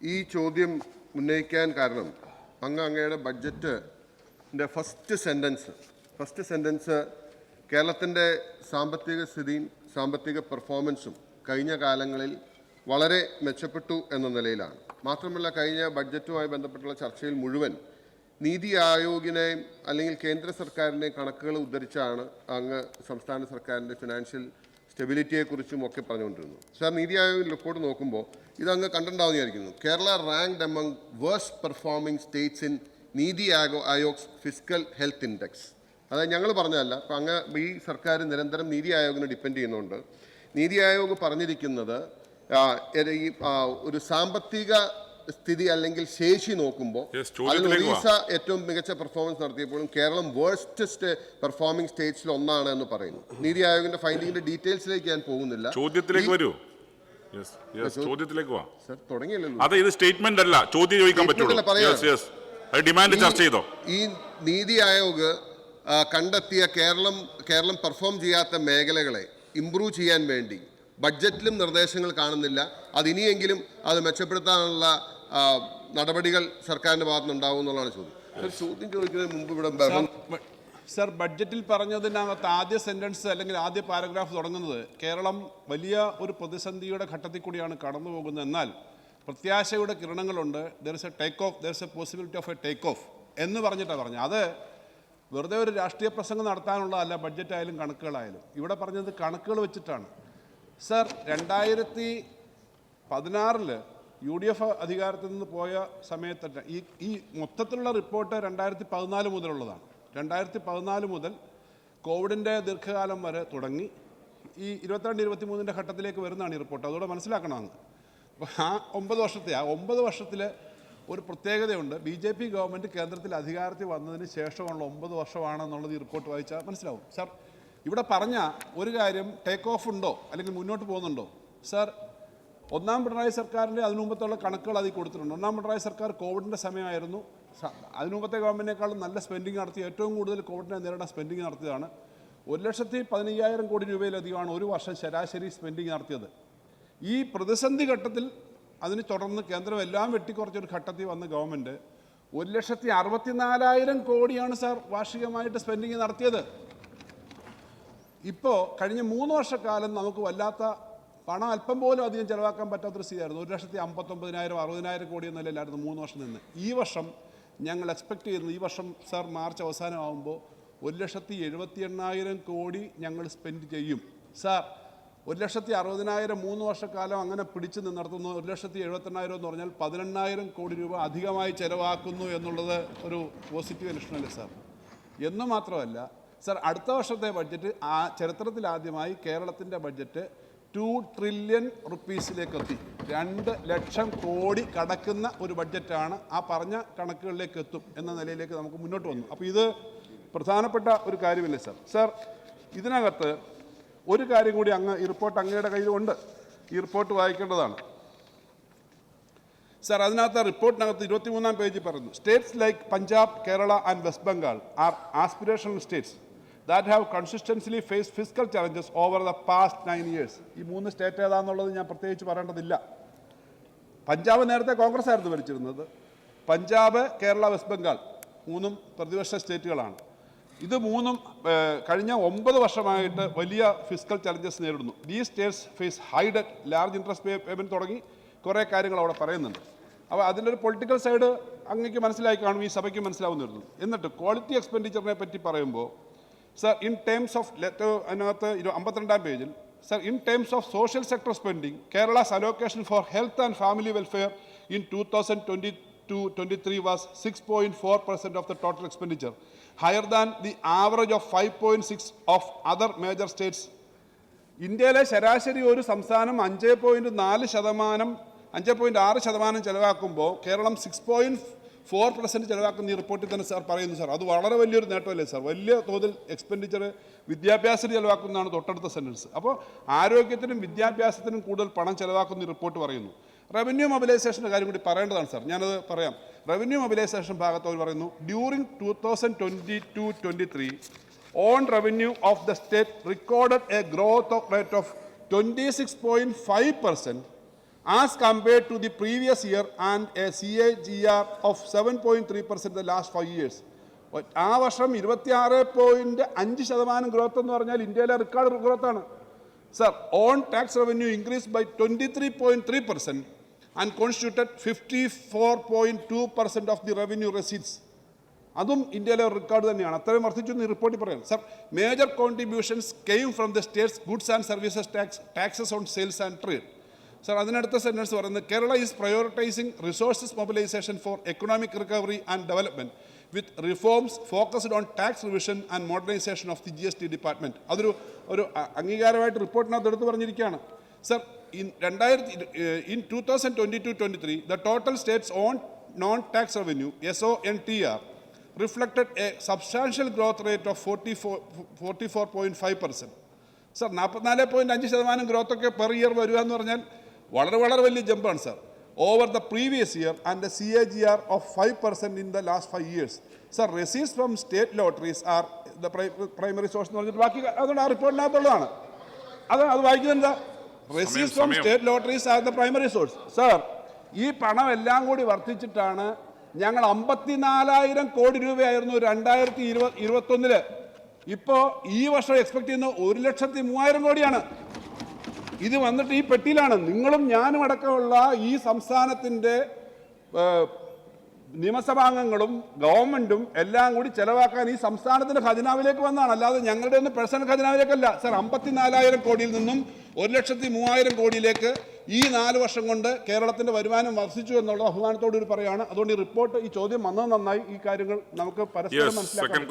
ഈ ചോദ്യം ഉന്നയിക്കാൻ കാരണം അങ്ങ് അങ്ങയുടെ ബഡ്ജറ്റിന്റെ ഫസ്റ്റ് സെന്റൻസ് ഫസ്റ്റ് സെന്റൻസ് കേരളത്തിന്റെ സാമ്പത്തിക സ്ഥിതിയും സാമ്പത്തിക പെർഫോമൻസും കഴിഞ്ഞ കാലങ്ങളിൽ വളരെ മെച്ചപ്പെട്ടു എന്ന നിലയിലാണ്. മാത്രമല്ല കഴിഞ്ഞ ബഡ്ജറ്റുമായി ബന്ധപ്പെട്ടുള്ള ചർച്ചയിൽ മുഴുവൻ നീതി ആയോഗിനെയും അല്ലെങ്കിൽ കേന്ദ്ര സർക്കാരിന്റെയും കണക്കുകൾ ഉദ്ധരിച്ചാണ് അങ്ങ് സംസ്ഥാന സർക്കാരിന്റെ ഫിനാൻഷ്യൽ സ്റ്റെബിലിറ്റിയെക്കുറിച്ചും ഒക്കെ പറഞ്ഞുകൊണ്ടിരുന്നു. സാർ നീതി ആയോഗ് റിപ്പോർട്ട് നോക്കുമ്പോൾ ഇത് അങ്ങ് കണ്ടിട്ടുണ്ടാവുന്ന വിചാരിക്കുന്നു. Kerala ranked among worst performing states in Niti ago Aayog's fiscal health index അതായത് ഞങ്ങൾ പറഞ്ഞതല്ല അപ്പം അങ്ങ് ഈ സർക്കാർ നിരന്തരം നീതി ആയോഗിനെ ഡിപ്പെൻഡ് ചെയ്യുന്നുണ്ട്. നീതി ആയോഗ് പറഞ്ഞിരിക്കുന്നത് ഒരു സാമ്പത്തിക സ്ഥിതി അല്ലെങ്കിൽ ശേഷി നോക്കുമ്പോൾ അതിൽ ഒറീസ ഏറ്റവും മികച്ച പെർഫോമൻസ് നടത്തിയപ്പോഴും കേരളം വേഴ്സ്റ്റസ്റ്റ് പെർഫോമിംഗ് സ്റ്റേറ്റ്സിൽ ഒന്നാണ് എന്ന് പറയുന്നു. നീതി ആയോഗിന്റെ ഫൈൻഡിങ്ങിന്റെ ഡീറ്റെയിൽസിലേക്ക് ഞാൻ പോകുന്നില്ല. ചോദ്യത്തിലേക്ക് വരൂ. ചോദ്യത്തിലേക്ക് വാ. തുടങ്ങിയല്ലോ അതെ ഇത് സ്റ്റേറ്റ്മെന്റ് അല്ല ചോദ്യം ചോദിക്കാൻ പറ്റുള്ളൂ. ഡിമാൻഡ് ചർച്ച ചെയ്തോ? ഈ നീതി ആയോഗ് കണ്ടെത്തിയ കേരളം കേരളം പെർഫോം ചെയ്യാത്ത മേഖലകളെ ഇംപ്രൂവ് ചെയ്യാൻ വേണ്ടി ബഡ്ജറ്റിലും നിർദ്ദേശങ്ങൾ കാണുന്നില്ല. അത് ഇനിയെങ്കിലും അത് മെച്ചപ്പെടുത്താനുള്ള നടപടികൾ സർക്കാരിന്റെ ഭാഗത്തു നിന്നുണ്ടാവും എന്നുള്ളതാണ് ചോദ്യം. ചോദ്യം ചോദിക്കുന്നതിന് മുമ്പ് ഇവിടെ സർ ബഡ്ജറ്റിൽ പറഞ്ഞതിനകത്ത് ആദ്യ സെന്റൻസ് അല്ലെങ്കിൽ ആദ്യ പാരഗ്രാഫ് തുടങ്ങുന്നത് കേരളം വലിയ ഒരു പ്രതിസന്ധിയുടെ ഘട്ടത്തിൽ കൂടിയാണ് കടന്നു പോകുന്നത് എന്നാൽ പ്രത്യാശയുടെ കിരണങ്ങളുണ്ട്. There is a take off there is a possibility of a take off എന്ന് പറഞ്ഞിട്ടാണ് പറഞ്ഞത്. അത് വെറുതെ ഒരു രാഷ്ട്രീയ പ്രസംഗം നടത്താനുള്ളതല്ല ബഡ്ജറ്റായാലും കണക്കുകളായാലും. ഇവിടെ പറഞ്ഞത് കണക്കുകൾ വെച്ചിട്ടാണ്. സർ രണ്ടായിരത്തി പതിനാറിൽ യു ഡി എഫ് അധികാരത്തിൽ നിന്ന് പോയ സമയത്ത് ഈ ഈ മൊത്തത്തിലുള്ള റിപ്പോർട്ട് രണ്ടായിരത്തി പതിനാല് മുതലുള്ളതാണ്. രണ്ടായിരത്തി പതിനാല് മുതൽ കോവിഡിന്റെ ദീർഘകാലം വരെ തുടങ്ങി ഈ ഇരുപത്തിരണ്ട് ഇരുപത്തി മൂന്നിന്റെ ഘട്ടത്തിലേക്ക് വരുന്നതാണ് ഈ റിപ്പോർട്ട്. അതുകൂടെ മനസ്സിലാക്കണം അപ്പോൾ ആ ഒമ്പത് വർഷത്തെ ആ ഒമ്പത് വർഷത്തിൽ ഒരു പ്രത്യേകതയുണ്ട്. ബി ജെ പി ഗവൺമെന്റ് കേന്ദ്രത്തിൽ അധികാരത്തിൽ വന്നതിന് ശേഷമുള്ള ഒമ്പത് വർഷമാണെന്നുള്ളത് ഈ റിപ്പോർട്ട് വായിച്ചാൽ മനസ്സിലാവും. സാർ ഇവിടെ പറഞ്ഞ ഒരു കാര്യം ടേക്ക് ഓഫ് ഉണ്ടോ? അല്ലെങ്കിൽ മുന്നോട്ട് പോകുന്നുണ്ടോ? സാർ ഒന്നാം പിണറായി സർക്കാരിന്റെ അതിനു മുമ്പത്തുള്ള കണക്കുകൾ അതിൽ കൊടുത്തിട്ടുണ്ട്. ഒന്നാം പിണറായി സർക്കാർ കോവിഡിന്റെ സമയമായിരുന്നു. അതിനുമുമ്പത്തെ അതിനു മുമ്പത്തെ ഗവൺമെന്റിനേക്കാളും നല്ല സ്പെൻഡിങ് നടത്തി ഏറ്റവും കൂടുതൽ കോവിഡിനെ നേരിടാൻ സ്പെൻഡിങ് നടത്തിയതാണ്. ഒരു ലക്ഷത്തി പതിനയ്യായിരം കോടി രൂപയിലധികമാണ് ഒരു വർഷം ശരാശരി സ്പെൻഡിങ് നടത്തിയത്. ഈ പ്രതിസന്ധി ഘട്ടത്തിൽ അതിന് തുടർന്ന് കേന്ദ്രം എല്ലാം വെട്ടിക്കുറച്ചൊരു ഘട്ടത്തിൽ വന്ന ഗവൺമെന്റ് ഒരു ലക്ഷത്തി അറുപത്തിനാലായിരം കോടിയാണ് സാർ വാർഷികമായിട്ട് സ്പെൻഡിങ് നടത്തിയത്. ഇപ്പോൾ കഴിഞ്ഞ മൂന്ന് വർഷക്കാലം നമുക്ക് വല്ലാത്ത പണം അല്പം പോലും അധികം ചിലവാക്കാൻ പറ്റാത്തൊരു സ്ഥിതിയായിരുന്നു. ഒരു ലക്ഷത്തി അമ്പത്തൊമ്പതിനായിരം അറുപതിനായിരം കോടി എന്ന നിലയിലായിരുന്നു മൂന്ന് വർഷം നിന്ന്. ഈ വർഷം ഞങ്ങൾ എക്സ്പെക്റ്റ് ചെയ്യുന്നത് ഈ വർഷം സാർ മാർച്ച് അവസാനമാകുമ്പോൾ ഒരു ലക്ഷത്തി എഴുപത്തി എണ്ണായിരം കോടി ഞങ്ങൾ സ്പെൻഡ് ചെയ്യും. സാർ ഒരു ലക്ഷത്തി അറുപതിനായിരം മൂന്ന് വർഷക്കാലം അങ്ങനെ പിടിച്ചു നിന്നിടത്തുന്നു ഒരു ലക്ഷത്തി എഴുപത്തെണ്ണായിരം എന്ന് പറഞ്ഞാൽ പതിനെണ്ണായിരം കോടി രൂപ അധികമായി ചിലവാക്കുന്നു എന്നുള്ളത് ഒരു പോസിറ്റീവ് ഇലക്ഷനല്ലേ സാർ എന്ന് മാത്രമല്ല സാർ അടുത്ത വർഷത്തെ ബഡ്ജറ്റ് ആ ചരിത്രത്തിലാദ്യമായി കേരളത്തിന്റെ ബഡ്ജറ്റ് ടു ട്രില്യൺ റുപ്പീസിലേക്ക് എത്തി രണ്ട് ലക്ഷം കോടി കടക്കുന്ന ഒരു ബഡ്ജറ്റാണ് ആ പറഞ്ഞ കണക്കുകളിലേക്ക് എത്തും എന്ന നിലയിലേക്ക് നമുക്ക് മുന്നോട്ട് വന്നു. അപ്പോൾ ഇത് പ്രധാനപ്പെട്ട ഒരു കാര്യമില്ലേ സാർ? സാർ ഇതിനകത്ത് ഒരു കാര്യം കൂടി അങ്ങ് ഈ റിപ്പോർട്ട് അങ്ങയുടെ കയ്യിലുണ്ട്. ഈ റിപ്പോർട്ട് വായിക്കേണ്ടതാണ്. സാർ അതിനകത്ത് റിപ്പോർട്ടിനകത്ത് ഇരുപത്തിമൂന്നാം പേജിൽ പറയുന്നു states like Punjab Kerala and West Bengal are aspirational states that have consistently face fiscal challenges over the past nine years ഈ മൂന്ന് സ്റ്റേറ്റ് ഏതാണെന്നുള്ളത് ഞാൻ പ്രത്യേകിച്ച് പറയേണ്ടതില്ല. പഞ്ചാബ് നേരത്തെ കോൺഗ്രസ് ആയിരുന്നു ഭരിച്ചിരുന്നത്. പഞ്ചാബ് കേരള വെസ്റ്റ് ബംഗാൾ മൂന്നും പ്രതിപക്ഷ സ്റ്റേറ്റുകളാണ്. ഇത് മൂന്നും കഴിഞ്ഞ ഒമ്പത് വർഷമായിട്ട് വലിയ ഫിസിക്കൽ ചലഞ്ചസ് നേരിടുന്നു. ഈ states face high debt large interest payment തുടങ്ങി കുറേ കാര്യങ്ങൾ അവിടെ പറയുന്നുണ്ട്. അപ്പോൾ അതിന്റെ ഒരു പൊളിറ്റിക്കൽ സൈഡ് അങ്ങേക്ക് മനസ്സിലായി കാണും ഈ സഭയ്ക്ക് മനസ്സിലാവുന്നു എന്നിട്ട് ക്വാളിറ്റി എക്സ്പെൻഡിച്ചറിനെ പറ്റി പറയുമ്പോൾ സർ ഇൻ ടേംസ് ഓഫ് അതിനകത്ത് അമ്പത്തിരണ്ടാം പേജിൽ sir in terms of social sector spending Kerala's allocation for health and family welfare in two thousand twenty two twenty three was six point four percent of the total expenditure higher than the average of five point six of other major states ഇന്ത്യയിലെ ശരാശരി ഒരു സംസ്ഥാനം അഞ്ച് point നാല് ശതമാനം അഞ്ച് പോയിന്റ് ആറ് ശതമാനം ചെലവാക്കുമ്പോൾ Keralam six point four percent ചിലവാക്കുന്ന ഈ റിപ്പോർട്ടിൽ തന്നെ സാർ പറയുന്നു സാർ. അത് വളരെ വലിയൊരു നേട്ടമല്ലേ സാർ? വലിയ തോതിൽ എക്സ്പെൻഡിച്ചർ വിദ്യാഭ്യാസത്തിന് ചിലവാക്കുന്നതാണ് തൊട്ടടുത്ത സെന്റൻസ് അപ്പോൾ ആരോഗ്യത്തിനും വിദ്യാഭ്യാസത്തിനും കൂടുതൽ പണം ചിലവാക്കുന്ന ഈ റിപ്പോർട്ട് പറയുന്നു. റവന്യൂ മൊബിലൈസേഷന്റെ കാര്യം കൂടി പറയേണ്ടതാണ് സാർ. ഞാനത് പറയാം. റവന്യൂ മൊബിലൈസേഷൻ ഭാഗത്ത് അവർ പറയുന്നു during two thousand twenty two twenty three own revenue of the state recorded a growth of rate of 26.5 percent as compared to the previous year and a CAGR of 7.3% the last five years. ആ വർഷം ഇരുപത്തിയാറ് point അഞ്ച് ശതമാനം growth എന്ന് പറഞ്ഞാൽ ഇന്ത്യയിലെ record growth ആണ്. Sir own tax revenue increase by twenty three point three percent and constituted fifty four point two percent of the revenue receipts അതും ഇന്ത്യയിലെ റെക്കോർഡ് തന്നെയാണ്. അത്രയും വർദ്ധിച്ചു എന്ന് റിപ്പോർട്ടിൽ പറയാം sir major contributions came from the state's goods and services tax taxes on sales and trade sir അതിനടുത്ത sentence പറയുന്നത് Kerala is prioritising resources mobilisation for economic recovery and development with reforms focused on tax revision and modernisation of the G S T department അതൊരു ഒരു അംഗീകാരമായിട്ട് റിപ്പോർട്ടിനകത്ത് എടുത്ത് പറഞ്ഞിരിക്കുകയാണ്. Sir in രണ്ടായിരത്തി in two thousand twenty two twenty three the total state's own non tax revenue S O N T R reflected a substantial growth rate of forty four forty four point five percent sir നാൽപ്പത്തിനാല് പോയിന്റ് അഞ്ച് ശതമാനം ഗ്രോത്തൊക്കെ per year വരിക എന്ന് പറഞ്ഞാൽ വളരെ വളരെ വലിയ ജമ്പാണ് sir. Over the previous year and the C A G R of five percent in the last five years sir receives from state lotteries are the primary source എന്ന് പറഞ്ഞിട്ട് ബാക്കി അതുകൊണ്ട് ആ റിപ്പോർട്ടിനകത്തുള്ളതാണ് അത് അത് വായിക്കുന്നത് receives from state lotteries are the primary source sir ഈ പണം എല്ലാം കൂടി വർദ്ധിച്ചിട്ടാണ് ഞങ്ങൾ അമ്പത്തിനാലായിരം കോടി രൂപയായിരുന്നു രണ്ടായിരത്തി ഇരുപത് ഇരുപത്തൊന്നിൽ. ഇപ്പോൾ ഈ വർഷം എക്സ്പെക്ട് ചെയ്യുന്ന ഒരു ലക്ഷത്തി മൂവായിരം കോടിയാണ്. ഇത് വന്നിട്ട് ഈ പെട്ടിയിലാണ്. നിങ്ങളും ഞാനും അടക്കമുള്ള ഈ സംസ്ഥാനത്തിന്റെ നിയമസഭാംഗങ്ങളും ഗവൺമെന്റും എല്ലാം കൂടി ചെലവാക്കാൻ ഈ സംസ്ഥാനത്തിന്റെ ഖജനാവിലേക്ക് വന്നതാണ്. അല്ലാതെ ഞങ്ങളുടെ ഒന്നും പേഴ്സണൽ ഖജനാവിലേക്കല്ല. സർ അമ്പത്തിനാലായിരം കോടിയിൽ നിന്നും ഒരു ലക്ഷത്തി മൂവായിരം കോടിയിലേക്ക് ഈ നാല് വർഷം കൊണ്ട് കേരളത്തിന്റെ വരുമാനം വർദ്ധിച്ചു എന്നുള്ള അഭിമാനത്തോടു കൂടി പറയുകയാണ് അതുകൊണ്ട് ഈ റിപ്പോർട്ട് ഈ ചോദ്യം വന്നത് നന്നായി. ഈ കാര്യങ്ങൾ നമുക്ക് പരസ്പരം മനസ്സിലാക്കാം